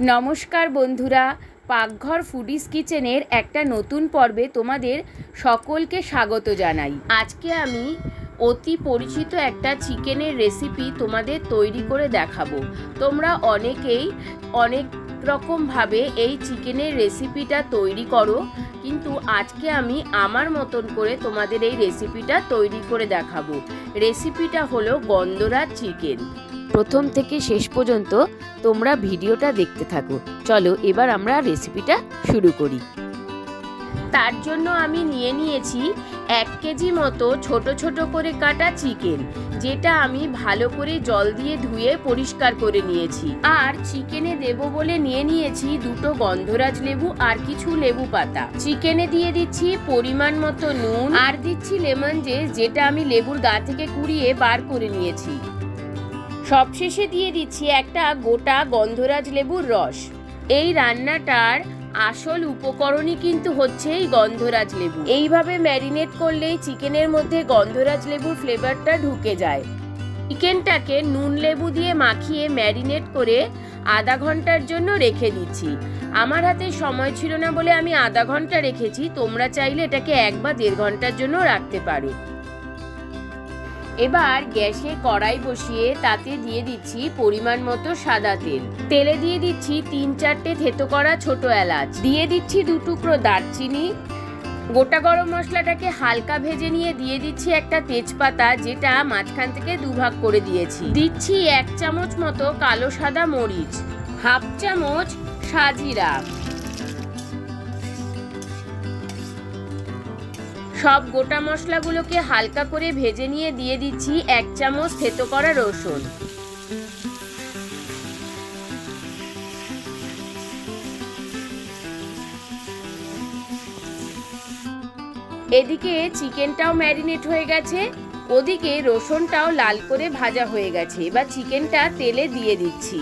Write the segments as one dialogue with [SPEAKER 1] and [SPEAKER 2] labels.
[SPEAKER 1] নমস্কার বন্ধুরা, পাকঘর ফুডিস কিচেনের একটা নতুন পর্বে তোমাদের সকলকে স্বাগত জানাই। আজকে আমি অতি পরিচিত একটা চিকেনের রেসিপি তোমাদের তৈরি করে দেখাবো। তোমরা অনেকেই অনেক রকমভাবে এই চিকেনের রেসিপিটা তৈরি করো, কিন্তু আজকে আমি আমার মতন করে তোমাদের এই রেসিপিটা তৈরি করে দেখাবো। রেসিপিটা হলো গন্ধরাজ চিকেন। প্রথম থেকে শেষ পর্যন্ত তোমরা ভিডিওটা দেখতে থাকো। চলো এবার আমরা রেসিপিটা শুরু করি। তার জন্য আমি নিয়ে নিয়েছি এক কেজি মতো ছোট ছোট করে কাটা চিকেন যেটা আমি ভালো করে জল দিয়ে ধুয়ে পরিষ্কার করে নিয়েছি। আর চিকেনে দেব বলে নিয়ে নিয়েছি দুটো গন্ধরাজ লেবু আর কিছু লেবু পাতা। চিকেনে দিয়ে দিচ্ছি পরিমাণ মতো নুন আর দিচ্ছি লেমন জেস যেটা আমি লেবুর গা থেকে কুড়িয়ে বার করে নিয়েছি। সবশেষে দিয়ে দিচ্ছি একটা গোটা গন্ধরাজ লেবুর রস। এই রান্নাটার আসল উপকরণই কিন্তু হচ্ছে এই গন্ধরাজ লেবু। এইভাবে ম্যারিনেট করলেই চিকেনের মধ্যে গন্ধরাজ লেবুর ফ্লেভারটা ঢুকে যায়। চিকেনটাকে নুন লেবু দিয়ে মাখিয়ে ম্যারিনেট করে আধা ঘণ্টার জন্য রেখে দিচ্ছি। আমার হাতে সময় ছিল না বলে আমি আধা ঘণ্টা রেখেছি, তোমরা চাইলে এটাকে এক বা দেড় ঘণ্টার জন্য রাখতে পারো। এবার গ্যাসে কড়াই বসিয়ে তাতে দিয়ে দিচ্ছি পরিমাণ মতো সাদা তেল। তেলে দিয়ে দিচ্ছি তিন চারটে থেতো করা ছোট এলাচ। দিয়ে দিচ্ছি দু টুকরো দারচিনি। গোটা গরম মশলাটাকে হালকা ভেজে নিয়ে দিয়ে দিচ্ছি একটা তেজপাতা, যেটা মাঝখান থেকে দুভাগ করে দিয়েছি। দিচ্ছি এক চামচ মতো কালো সাদা মরিচ, হাফ চামচ সাজিরা। সব গোটা মশলাগুলোকে হালকা করে ভেজে নিয়ে দিয়ে দিচ্ছি এক চামচ থেতো করা রসুন। এদিকে চিকেনটাও ম্যারিনেট হয়ে গেছে, ওদিকে রসুনটাও লাল করে ভাজা হয়ে গেছে। এবার চিকেনটা তেলে দিয়ে দিচ্ছি।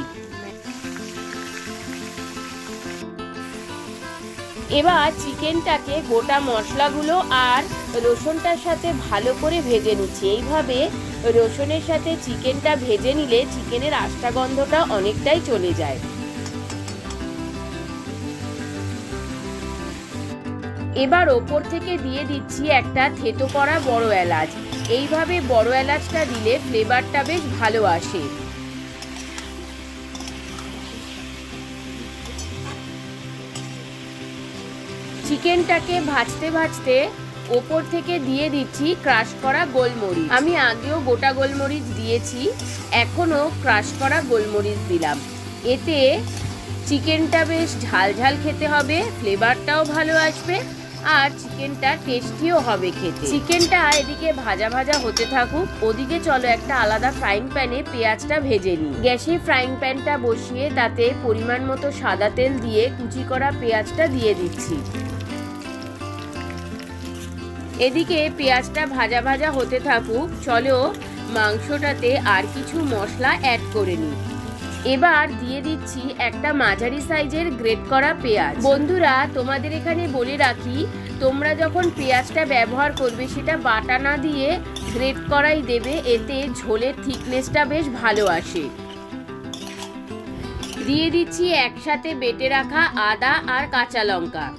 [SPEAKER 1] এবার চিকেনটাকে গোটা মশলাগুলো আর রসুনটার সাথে ভালো করে ভেজে নিচ্ছি। এইভাবে রসুনের সাথে চিকেনটা ভেজে নিলে চিকেনের আষ্টা গন্ধটা অনেকটাই চলে যায়। এবার ওপর থেকে দিয়ে দিচ্ছি একটা থেতো করা বড় এলাচ। এইভাবে বড় এলাচটা দিলে ফ্লেভারটা বেশ ভালো আসে। চিকেনটাকে ভাজতে ভাজতে ওপর থেকে দিয়ে দিচ্ছি ক্রাশ করা গোলমরিচ। আমি আগেও গোটা গোলমরিচ দিয়েছি, এখনও ক্রাশ করা গোলমরিচ দিলাম। এতে চিকেনটা বেশ ঝাল ঝাল খেতে হবে, ফ্লেভারটাও ভালো আসবে, আর চিকেনটা টেস্টিও হবে খেতে। চিকেনটা এদিকে ভাজা ভাজা হতে থাকুক, ওদিকে চলো একটা আলাদা ফ্রাইং প্যানে পেঁয়াজটা ভেজে নিই। গ্যাসে ফ্রাইং প্যানটা বসিয়ে তাতে পরিমাণ মতো সাদা তেল দিয়ে কুচি করা পেঁয়াজটা দিয়ে দিচ্ছি। এদিকে পেঁয়াজটা ভাজা ভাজা হতে থাকুক, চলো মাংসটাতে আর কিছু মশলা অ্যাড করে নিই। এবার দিয়ে দিচ্ছি একটা মাঝারি সাইজের গ্রেট করা পেঁয়াজ। বন্ধুরা, তোমাদের এখানে বলে রাখি, তোমরা যখন পেঁয়াজটা ব্যবহার করবে, সেটা বাটা না দিয়ে গ্রেট করাই দেবে, এতে ঝোলের থিকনেসটা বেশ ভালো আসে। দিয়ে দিচ্ছি একসাথে বেটে রাখা আদা আর কাঁচা লঙ্কা।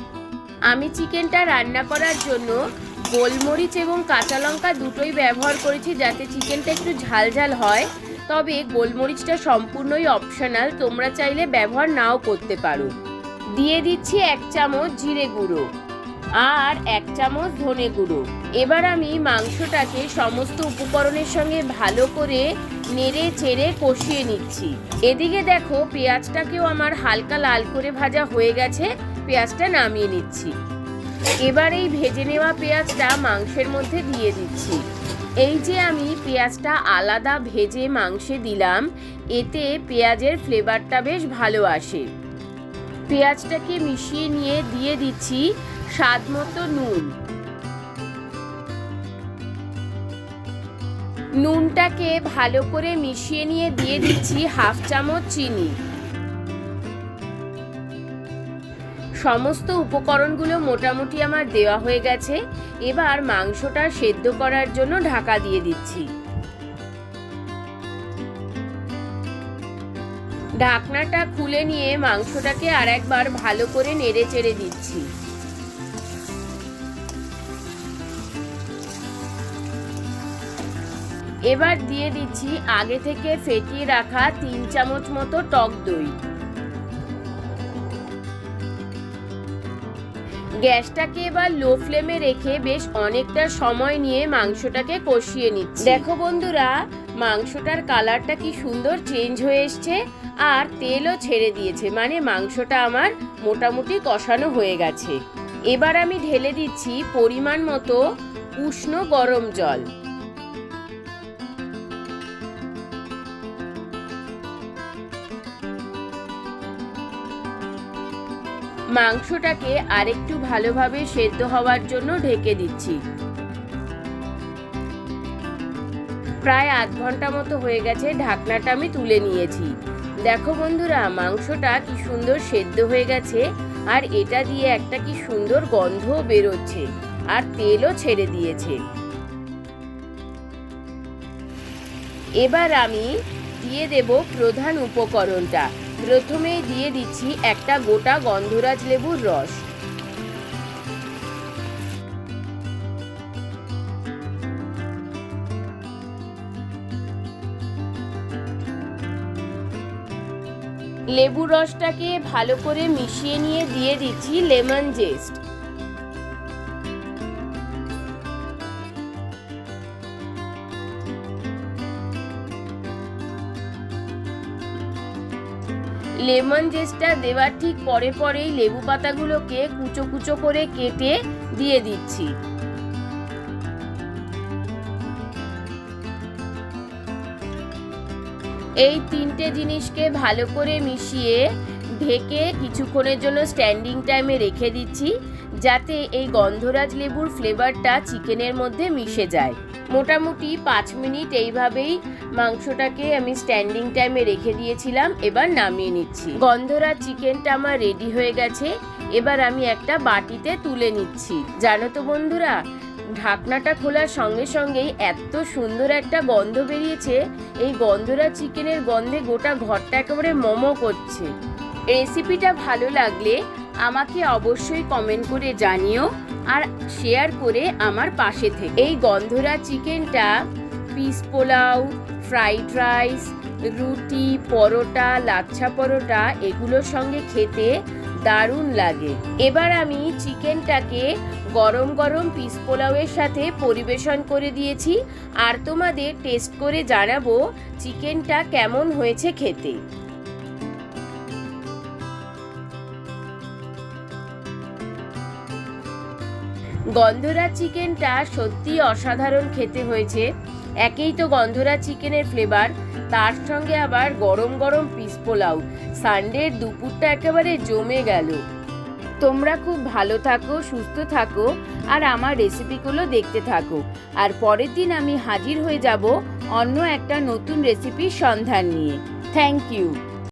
[SPEAKER 1] আমি চিকেনটা রান্না করার জন্য গোলমরিচ এবং কাঁচা লঙ্কা দুটোই ব্যবহার করেছি যাতে চিকেনটা একটু ঝাল ঝাল হয়। তবে গোলমরিচটা সম্পূর্ণই অপশনাল তোমরা চাইলে ব্যবহার নাও করতে পারো। দিয়ে দিচ্ছি এক চামচ জিরে গুঁড়ো আর এক চামচ ধনে গুঁড়ো। এবার আমি মাংসটাকে সমস্ত উপকরণের সঙ্গে ভালো করে নেড়ে চেড়ে কষিয়ে নিচ্ছি। এদিকে দেখো, পেঁয়াজটাকেও আমার হালকা লাল করে ভাজা হয়ে গেছে, পেঁয়াজটা নামিয়ে নিচ্ছি। এবার এই ভেজে নেওয়া পেঁয়াজটা মাংসের মধ্যে দিয়ে দিচ্ছি। এই যে আমি পেঁয়াজটা আলাদা ভেজে মাংসে দিলাম, এতে পেঁয়াজের ফ্লেভারটা বেশ ভালো আসে। পেঁয়াজটাকে মিশিয়ে নিয়ে দিয়ে দিচ্ছি স্বাদ মতো নুন। নুনটাকে ভালো করে মিশিয়ে নিয়ে দিয়ে দিচ্ছি হাফ চামচ চিনি। সমস্ত উপকরণগুলো মোটামুটি আমার দেওয়া হয়ে গেছে। এবার মাংসটা সেদ্ধ করার জন্য ঢাকা দিয়ে দিচ্ছি। ঢাকনাটা খুলে নিয়ে মাংসটাকে আর একবার ভালো করে নেড়ে চেড়ে দিচ্ছি। এবার দিয়ে দিচ্ছি আগে থেকে ফেটিয়ে রাখা তিন চামচ মতো টক দই। গ্যাসটাকে এবার লো ফ্লেমে রেখে বেশ অনেকটা সময় নিয়ে মাংসটাকে কষিয়ে নিচ্ছি। দেখো বন্ধুরা, মাংসটার কালারটা কি সুন্দর চেঞ্জ হয়ে এসছে আর তেলও ছেড়ে দিয়েছে মানে মাংসটা আমার মোটামুটি কষানো হয়ে গেছে। এবার আমি ঢেলে দিচ্ছি পরিমাণ মতো উষ্ণ গরম জল। মাংসটাকে আরেকটু ভালোভাবে সেদ্ধ হওয়ার জন্য ঢেকে দিচ্ছি। প্রায় আধ ঘণ্টা মতো হয়ে গেছে, ঢাকনাটা আমি তুলে নিয়েছি। দেখো বন্ধুরা, মাংসটা কি সুন্দর সেদ্ধ হয়ে গেছে, আর এটা দিয়ে একটা কি সুন্দর গন্ধও বেরোচ্ছে, আর তেলও ছেড়ে দিয়েছে। এবার আমি দিয়ে দেব প্রধান উপকরণটা। প্রথমেই দিয়ে দিচ্ছি একটা গোটা গন্ধরাজ লেবুর রস। লেবুর রসটাকে ভালো করে মিশিয়ে নিয়ে দিয়ে দিচ্ছি লেমন জেস্ট। লেমন জেসটা দেওয়ার ঠিক পরে পরেই লেবু পাতাগুলোকে কুচো কুচো করে কেটে দিয়ে দিচ্ছি। এই তিনটে জিনিসকে ভালো করে মিশিয়ে ঢেকে কিছুক্ষণের জন্য স্ট্যান্ডিং টাইমে রেখে দিচ্ছি, যাতে এই গন্ধরাজ লেবুর ফ্লেভারটা চিকেনের মধ্যে মিশে যায়। মোটামুটি পাঁচ মিনিট এইভাবেই মাংসটাকে আমি স্ট্যান্ডিং টাইমে রেখে দিয়েছিলাম, এবার নামিয়ে নিচ্ছি। গন্ধরা চিকেনটা আমার রেডি হয়ে গেছে, এবার আমি একটা বাটিতে তুলে নিচ্ছি। জানো তো বন্ধুরা, ঢাকনাটা খোলার সঙ্গে সঙ্গেই এত সুন্দর একটা গন্ধ বেরিয়েছে, এই গন্ধরা চিকেনের গন্ধে গোটা ঘরটা একেবারে মোমো করছে। রেসিপিটা ভালো লাগলে আমাকে অবশ্যই কমেন্ট করে জানিও। আর শেয়ার করে আমার পাশে থেকে। এই গন্ধরা চিকেনটা পিস পোলাও ফ্রাইড রাইস রুটি, পরোটা, লাচ্ছা পরোটা, এগুলোর সঙ্গে খেতে দারুণ লাগে। এবার আমি চিকেনটাকে গরম গরম পিস পোলাওয়ের সাথে পরিবেশন করে দিয়েছি। আর তোমাদের টেস্ট করে জানাব চিকেনটা কেমন হয়েছে খেতে। গন্ধরা চিকেনটা সত্যি অসাধারণ খেতে হয়েছে। একেই তো গন্ধরা চিকেনের ফ্লেভার তার সঙ্গে আবার গরম গরম পিস পোলাও। সানডের দুপুরটা একেবারে জমে গেল। তোমরা খুব ভালো থাকো, সুস্থ থাকো, আর আমার রেসিপিগুলো দেখতে থাকো। আর পরের দিন আমি হাজির হয়ে যাব অন্য একটা নতুন রেসিপির সন্ধান নিয়ে। Thank you